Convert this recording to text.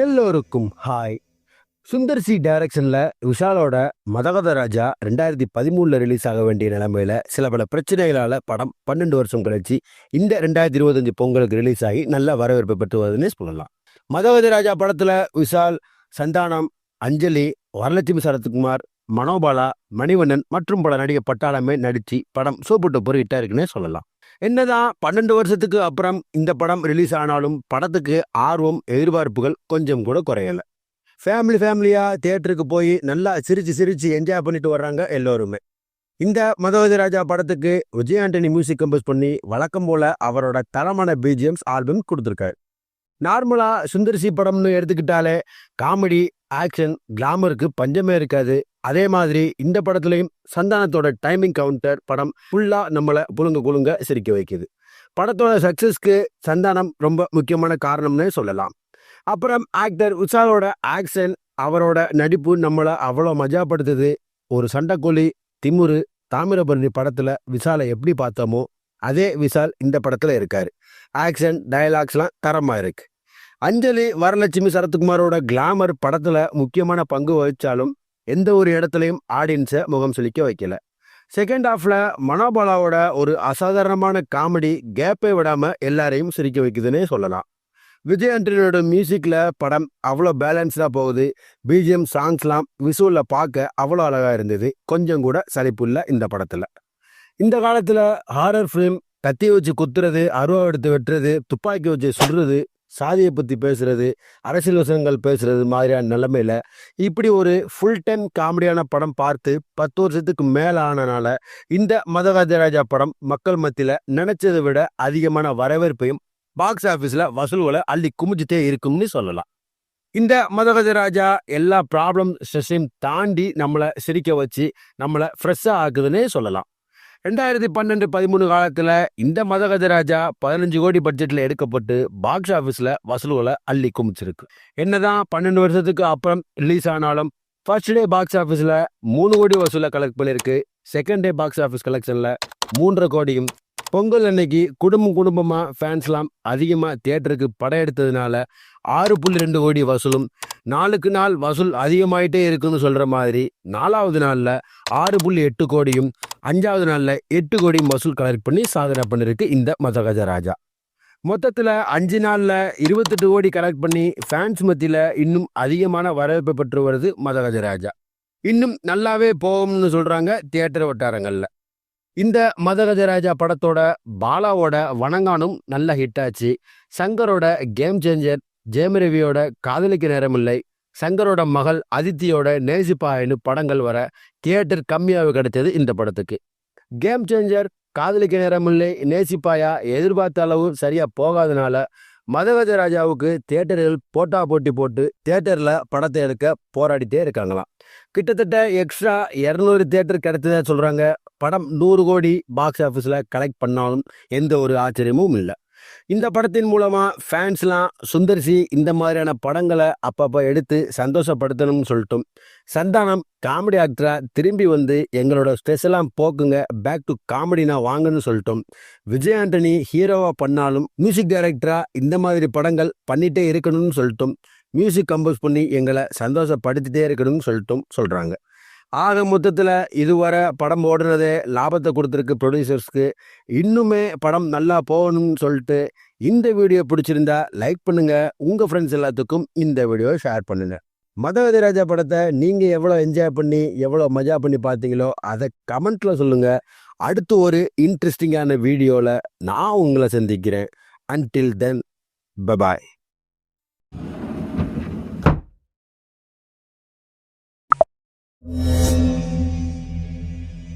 எல்லோருக்கும் hi. Sundar C டைரக்ஷனில் விஷாலோட மதகத ராஜா ரெண்டாயிரத்தி பதிமூணில் ரிலீஸ் ஆக வேண்டிய நிலைமையில சில பல பிரச்சனைகளால் படம் பன்னெண்டு வருஷம் கழிச்சு இந்த ரெண்டாயிரத்தி இருபத்தஞ்சு பொங்கலுக்கு ரிலீஸ் ஆகி நல்ல வரவேற்பு பெற்று வருதுன்னு சொல்லலாம். மதகத ராஜா படத்தில் விஷால் சந்தானம் அஞ்சலி வரலட்சுமி சரத்குமார் மனோபாலா மணிவண்ணன் மற்றும் பல நடிகை பட்டாளமே நடித்து படம் சூப்பிட்டு பொருகிட்டா இருக்குன்னே சொல்லலாம். என்னதான் பன்னெண்டு வருஷத்துக்கு அப்புறம் இந்த படம் ரிலீஸ் ஆனாலும் படத்துக்கு ஆர்வம் எதிர்பார்ப்புகள் கொஞ்சம் கூட குறையல. ஃபேமிலி ஃபேமிலியாக தியேட்டருக்கு போய் நல்லா சிரிச்சு சிரிச்சு என்ஜாய் பண்ணிட்டு வர்றாங்க எல்லோருமே. இந்த மதவதி ராஜா படத்துக்கு விஜய் ஆண்டனி மியூசிக் கம்போஸ் பண்ணி வழக்கம் போல அவரோட தரமான பிஜிஎம்ஸ் ஆல்பம் கொடுத்துருக்காரு. நார்மலாக சுந்தர்சி படம்னு எடுத்துக்கிட்டாலே காமெடி ஆக்ஷன் கிளாமருக்கு பஞ்சமே இருக்காது. அதே மாதிரி இந்த படத்துலையும் சந்தானத்தோட டைமிங் கவுண்டர் படம் ஃபுல்லாக நம்மளை புழுங்க குழுங்க சிரிக்க வைக்குது. படத்தோட சக்ஸஸ்க்கு சந்தானம் ரொம்ப முக்கியமான காரணம்னே சொல்லலாம். அப்புறம் ஆக்டர் உஷாரோட ஆக்ஷன் அவரோட நடிப்பு நம்மளை அவ்வளோ மஜாப்படுத்துது. ஒரு சண்டைக்கோழி திமுரு தாமிரபரணி படத்தில் விசாலை எப்படி பார்த்தோமோ அதே விசால் இந்த படத்தில் இருக்கார். ஆக்ஷன் டயலாக்ஸ்லாம் தரமாக இருக்குது அஞ்சலி வரலட்சுமி சரத்குமாரோட கிளாமர் படத்தில் முக்கியமான பங்கு வகிச்சாலும் எந்த ஒரு இடத்துலையும் ஆடியன்ஸை முகம் சுளிக்க வைக்கல. செகண்ட் ஹாஃப்ல மனோபாலாவோட ஒரு அசாதாரணமான காமெடி கேப்பை விடாமல் எல்லாரையும் சிரிக்க வைக்குதுன்னே சொல்லலாம். விஜய் ஆண்டனியோட மியூசிக்கில் படம் அவ்வளோ பேலன்ஸ்டாக போகுது. பிஜிஎம் சாங்ஸ்லாம் விசுவலில் பார்க்க அவ்வளோ அழகாக இருந்தது. கொஞ்சம் கூட சலிப்புள்ள இந்த படத்தில். இந்த காலத்தில் ஹாரர் ஃபிலிம் கத்தி வச்சு குத்துறது அருவா எடுத்து வெட்டுறது துப்பாக்கி வச்சு சுடுறது சாதியை பற்றி பேசுகிறது அரசியல் வசனங்கள் பேசுகிறது மாதிரியான நிலமையில் இப்படி ஒரு ஃபுல் டைம் காமெடியான படம் பார்த்து பத்து வருஷத்துக்கு மேலே ஆனனால இந்த மதராஜராஜா படம் மக்கள் மத்தியில் நினைச்சதை விட அதிகமான வரவேற்பையும் பாக்ஸ் ஆஃபீஸில் வசூல்களை அள்ளி குமிஞ்சிட்டே இருக்கும்னு சொல்லலாம். இந்த மதகஜராஜா எல்லா ப்ராப்ளம் ஸ்ட்ரெஸ்ஸையும் தாண்டி நம்மளை சிரிக்க வச்சு நம்மளை ஃப்ரெஷ்ஷாக ஆக்குதுன்னே சொல்லலாம். ரெண்டாயிரத்தி பன்னெண்டு பதிமூணு காலத்தில் இந்த மதகஜராஜா பதினஞ்சு கோடி பட்ஜெட்டில் எடுக்கப்பட்டு பாக்ஸ் ஆஃபீஸில் வசூல்களை அள்ளி குமிச்சிருக்கு என்னதான் பன்னெண்டு வருஷத்துக்கு அப்புறம் ரிலீஸ் ஆனாலும் ஃபர்ஸ்ட் டே பாக்ஸ் ஆஃபீஸில் மூணு கோடி வசூலை கலெக்ட் பண்ணியிருக்கு. செகண்ட் டே பாக்ஸ் ஆஃபீஸ் கலெக்ஷனில் மூன்றரை கோடியும் பொங்கல் அன்னைக்கு குடும்பம் குடும்பமாக ஃபேன்ஸ்லாம் அதிகமாக தியேட்டருக்கு படம் எடுத்ததுனால ஆறு புள்ளி ரெண்டு கோடி வசூலும் நாளுக்கு நாள் வசூல் அதிகமாயிட்டே இருக்குன்னு சொல்கிற மாதிரி நாலாவது நாளில் ஆறு புள்ளி எட்டு கோடியும் அஞ்சாவது நாளில் எட்டு கோடி மசூல் கலெக்ட் பண்ணி சாதனை பண்ணிருக்கு இந்த மதகஜ ராஜா மொத்தத்தில் அஞ்சு நாளில் இருபத்தெட்டு கோடி கலெக்ட் பண்ணி ஃபேன்ஸ் மத்தியில் இன்னும் அதிகமான வரவேற்பு பெற்று வருது மதகஜ ராஜா இன்னும் நல்லாவே போகும்னு சொல்கிறாங்க தியேட்டர் வட்டாரங்களில். இந்த மதகஜராஜா படத்தோட பாலாவோட வணங்கானும் நல்ல ஹிட் ஆச்சு. சங்கரோட கேம் சேஞ்சர் ஜெயம் ரவியோட காதலிக்க நேரமில்லை சங்கரோட மகள் அதித்தியோட நேசிப்பாயின்னு படங்கள் வர தியேட்டர் கம்மியாக கிடைச்சது இந்த படத்துக்கு. கேம் சேஞ்சர் காதலிக்க நேரமில்லை நேசிப்பாயா எதிர்பார்த்த அளவு சரியா போகாதனால மதகஜ ராஜாவுக்கு தியேட்டர்கள் போட்டா போட்டி போட்டு தியேட்டரில் படத்தை எடுக்க போராடிட்டே இருக்காங்களாம். கிட்டத்தட்ட எக்ஸ்ட்ரா இரநூறு தியேட்டர் கிடைச்சதா சொல்கிறாங்க படம் நூறு கோடி பாக்ஸ் ஆஃபீஸில் கலெக்ட் பண்ணாலும் எந்த ஒரு ஆச்சரியமும் இல்லை. இந்த படத்தின் மூலமாக ஃபேன்ஸ்லாம் சுந்தர்சி இந்த மாதிரியான படங்களை அப்பப்போ எடுத்து சந்தோஷப்படுத்தணும்னு சொல்லிட்டும். சந்தானம் காமெடி ஆக்டராக திரும்பி வந்து எங்களோட ஸ்ட்ரெஸ்ஸெல்லாம் போக்குங்க பேக் டு காமெடினா வாங்கன்னு சொல்லிட்டோம். விஜய் ஆண்டனி ஹீரோவாக பண்ணாலும் மியூசிக் டைரக்டராக இந்த மாதிரி படங்கள் பண்ணிகிட்டே இருக்கணும்னு சொல்லிட்டும். மியூசிக் கம்போஸ் பண்ணி எங்களை சந்தோஷப்படுத்திட்டே இருக்கணும்னு சொல்லிட்டும் சொல்கிறாங்க ஆக மொத்தத்தில் இதுவரை படம் ஓடுனதே லாபத்தை கொடுத்துருக்கு ப்ரொடியூசர்ஸ்க்கு இன்னுமே படம் நல்லா போகணும்னு சொல்லிட்டு இந்த வீடியோ பிடிச்சிருந்தா லைக் பண்ணுங்கள் உங்கள் ஃப்ரெண்ட்ஸ் எல்லாத்துக்கும் இந்த வீடியோவை ஷேர் பண்ணுங்கள் மதவதிராஜா படத்தை நீங்கள் எவ்வளோ என்ஜாய் பண்ணி எவ்வளோ மஜா பண்ணி பார்த்தீங்களோ அதை கமெண்ட்டில் சொல்லுங்கள் அடுத்து ஒரு இன்ட்ரெஸ்டிங்கான வீடியோவில் நான் உங்களை சந்திக்கிறேன். அன்டில் தென் ப பாய்